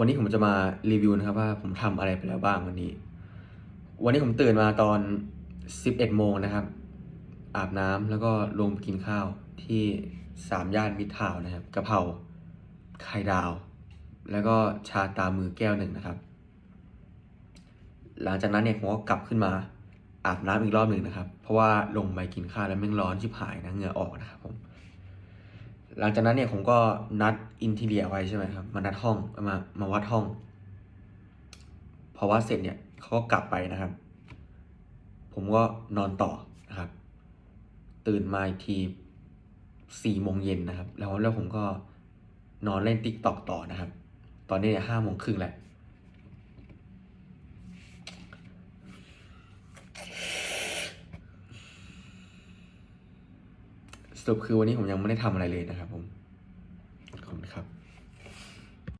วันนี้ผมจะมารีวิวนะครับว่าผมทำอะไรไปแล้วบ้างวันนี้ วันนี้ผมตื่นมาตอน 11โมงนะครับ อาบน้ำแล้วก็ลงไปกินข้าวที่สามย่านมิตรทาวน์นะครับกะเพราไข่ดาว แล้วก็ชาตามือแก้วหนึ่งนะครับ หลังจากนั้นเนี่ยผมก็กลับขึ้นมาอาบน้ำอีกรอบหนึ่งนะครับ เพราะว่าลงไปกินข้าวแล้วแม่งร้อนชิบหายนะเหงื่อออกนะครับผม หลังจากนั้นเนี่ยผมก็นัดอินทีเรียไว้ใช่ไหมครับมานัดห้องมามาวัดห้องพอวัดเสร็จเนี่ยเขาก็กลับไปนะครับ ผมก็นอนต่อนะครับ ตื่นมาอีกทีสี่โมงเย็นนะครับ แล้วแล้วผมก็นอนเล่นติ๊กตอกต่อนะครับ ตอนนี้เนี่ยห้าโมงครึ่งแหล้วสรุปคือวันนี้ผมยังไม่ได้ทำอะไรเลยนะครับผม ครับ